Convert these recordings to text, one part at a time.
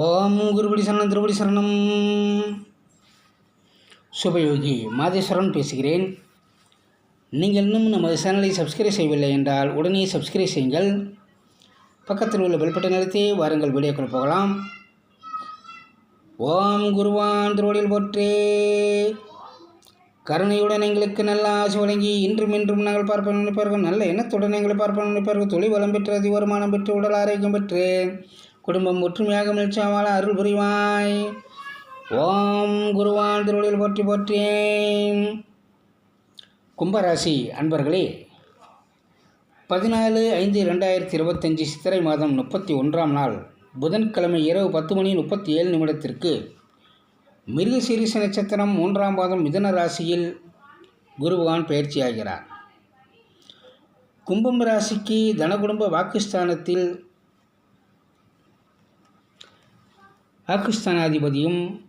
ஓம் குருபடி சரணம் திருபடி சரணம். சுபயோகி மாதேஸ்வரன் பேசுகிறேன். நீங்கள் இன்னும் நமது சேனலை சப்ஸ்கிரைப் செய்யவில்லை என்றால் உடனே சப்ஸ்கிரைப் செய்யுங்கள். பக்கத்தில் உள்ள பெல்பட்டை நிறுத்தி வாருங்கள் வீடியோக்கள் போகலாம். ஓம் குருவான் திருவடியில் போற்றே. கருணையுடன் எங்களுக்கு நல்ல ஆசை வழங்கி இன்றும் இன்றும் நாங்கள் பார்ப்போம் நினைப்பார்கள் நல்ல எண்ணத்துடன் எங்களை பார்ப்போம் நினைப்பார்கள் தொழில் வளம் பெற்று அதி வருமானம் பெற்று உடல் ஆரோக்கியம் பெற்று. குடும்பம் ஒற்றுமையாக மகிழ்ச்சியாவால அருள் புரிவாய். ஓம் குருவான் திருவடியில் போற்றி போற்றேன். கும்பராசி அன்பர்களே பதினாலு ஐந்து ரெண்டாயிரத்தி இருபத்தஞ்சி சித்திரை மாதம் முப்பத்தி ஒன்றாம் நாள் புதன்கிழமை இரவு பத்து மணி முப்பத்தி ஏழு நிமிடத்திற்கு மிருகசீரிச நட்சத்திரம் மூன்றாம் பாதம் மிதன ராசியில் குருபகவான் பயிற்சியாகிறார் கும்பம் ராசிக்கு தனகுடும்ப வாக்குஸ்தானத்தில் பாகிஸ்தானாதிபதியும்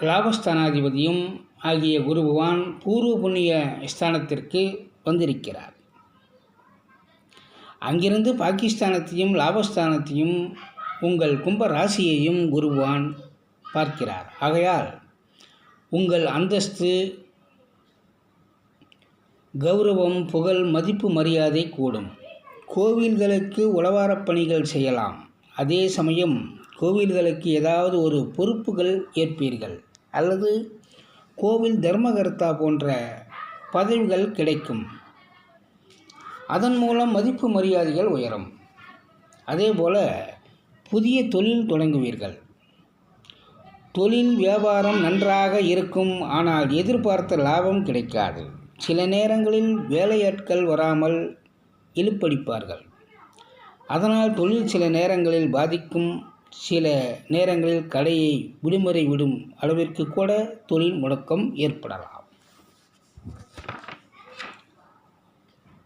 லாபஸ்தானாதிபதியும் ஆகிய குரு பகவான் பூர்வ புண்ணிய ஸ்தானத்திற்கு வந்திருக்கிறார். அங்கிருந்து பாகிஸ்தானத்தையும் லாபஸ்தானத்தையும் உங்கள் கும்ப ராசியையும் குருவான் பார்க்கிறார். ஆகையால் உங்கள் அந்தஸ்து கௌரவம் புகழ் மதிப்பு மரியாதை கூடும். கோவில்களுக்கு உளவாரப் பணிகள் செய்யலாம். அதே சமயம் கோவில்களுக்கு ஏதாவது ஒரு பொறுப்புகள் ஏற்பீர்கள் அல்லது கோவில் தர்மகர்த்தா போன்ற பதவிகள் கிடைக்கும். அதன் மூலம் மதிப்பு மரியாதைகள் உயரும். அதேபோல் புதிய தொழில் தொடங்குவீர்கள். தொழில் வியாபாரம் நன்றாக இருக்கும் ஆனால் எதிர்பார்த்த லாபம் கிடைக்காது. சில நேரங்களில் வேலையாட்கள் வராமல் இழுப்படிப்பார்கள். அதனால் தொழில் சில நேரங்களில் பாதிக்கும் சில நேரங்களில் கடையை விடுமுறை விடும் அளவிற்கு கூட தொழில் முடக்கம் ஏற்படலாம்.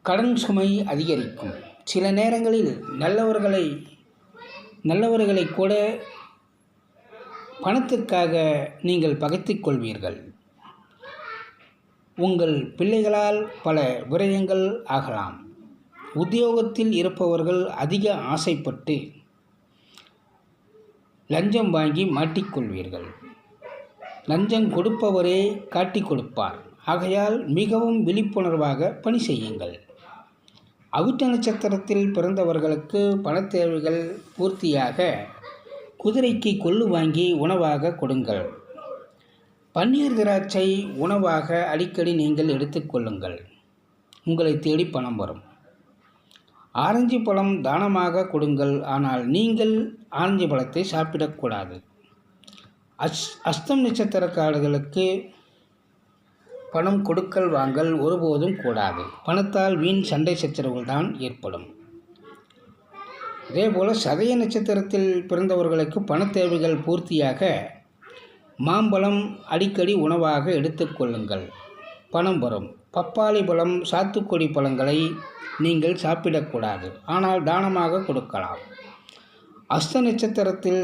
கடன் சுமை அதிகரிக்கும். சில நேரங்களில் நல்லவர்களை நல்லவர்களை கூட பணத்திற்காக நீங்கள் பகைத்துக் கொள்வீர்கள். உங்கள் பிள்ளைகளால் பல விரயங்கள் ஆகலாம். உத்தியோகத்தில் இருப்பவர்கள் அதிக ஆசைப்பட்டு லஞ்சம் வாங்கி மாட்டிக்கொள்வீர்கள். லஞ்சம் கொடுப்பவரே காட்டி கொடுப்பார். ஆகையால் மிகவும் விழிப்புணர்வாக பணி செய்யுங்கள். அவிட்ட நட்சத்திரத்தில் பிறந்தவர்களுக்கு பணத் தேவைகள் பூர்த்தியாக. குதிரைக்கு கொள்ளு வாங்கி உணவாக கொடுங்கள். பன்னீர் திராட்சை உணவாக அடிக்கடி நீங்கள் எடுத்துக்கொள்ளுங்கள் உங்களை தேடி பணம் வரும். ஆரஞ்சு பழம் தானமாக கொடுங்கள் ஆனால் நீங்கள் ஆரஞ்சு பழத்தை சாப்பிடக்கூடாது அஸ் அஸ்தம் நட்சத்திரக்காரர்களுக்கு பணம் கொடுக்கல் வாங்கல் ஒருபோதும் கூடாது. பணத்தால் வீண் சண்டை சச்சரவுகள் தான் ஏற்படும். இதேபோல் சதய நட்சத்திரத்தில் பிறந்தவர்களுக்கு பண தேவைகள் பூர்த்தியாக மாம்பழம் அடிக்கடி உணவாக எடுத்துக்கொள்ளுங்கள் பணம் வரும். பப்பாளி பழம் சாத்துக்குடி பழங்களை நீங்கள் சாப்பிடக்கூடாது. ஆனால் தானமாக கொடுக்கலாம். அஸ்த நட்சத்திரத்தில்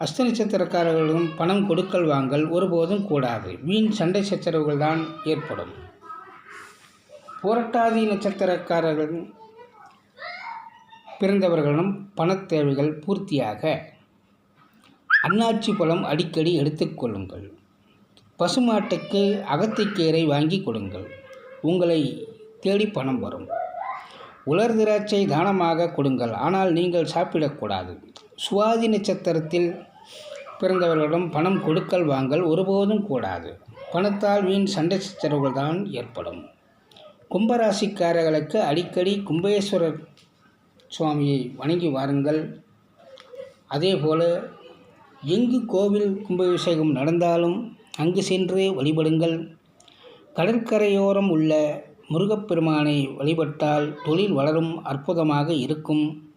அஸ்த நட்சத்திரக்காரர்களும் பணம் கொடுக்கல் வாங்கல் ஒருபோதும் கூடாது. வீண் சண்டை சச்சரவுகள் தான் ஏற்படும். புரட்டாதி நட்சத்திரக்காரர்கள் பிறந்தவர்களிடம் பணத் தேவைகள் பூர்த்தியாக. அன்னாச்சி பழம் அடிக்கடி எடுத்துக்கொள்ளுங்கள் பசுமாட்டுக்கு அகத்திக்கீரை வாங்கி கொடுங்கள். உங்களை தேடி பணம் வரும். உலர் திராட்சை தானமாக கொடுங்கள். ஆனால் நீங்கள் சாப்பிடக்கூடாது சுவாதி நட்சத்திரத்தில் பிறந்தவர்களிடம் பணம் கொடுக்கல் வாங்கல் ஒருபோதும் கூடாது. பணத்தால் வீண் சண்டை சச்சரவுகள் தான் ஏற்படும். கும்பராசிக்காரர்களுக்கு அடிக்கடி கும்பேஸ்வரர் சுவாமியை வணங்கி வாருங்கள். அதேபோல் எங்கு கோவில் கும்பாபிஷேகம் நடந்தாலும் அங்கு சென்று வழிபடுங்கள். கடற்கரையோரம் உள்ள முருகப்பெருமானை வழிபட்டால் தொழில் வளரும் அற்புதமாக இருக்கும்.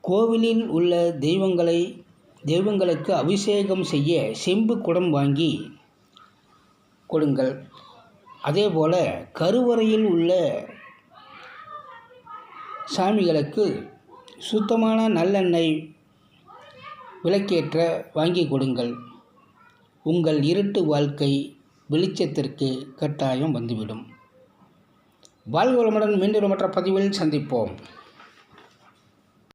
கோவிலில் உள்ள தெய்வங்களை தெய்வங்களுக்கு அபிஷேகம் செய்ய செம்பு குடம் வாங்கி கொடுங்கள். அதேபோல கருவறையில் உள்ள சாமிகளுக்கு சுத்தமான நல்லெண்ணெய் விளக்கேற்ற வாங்கி கொடுங்கள். உங்கள் இருட்டு வாழ்க்கை வெளிச்சத்திற்கு கட்டாயம் வந்துவிடும். வாழ்வளமுடன் மீண்டும் மற்ற பதிவில் சந்திப்போம்.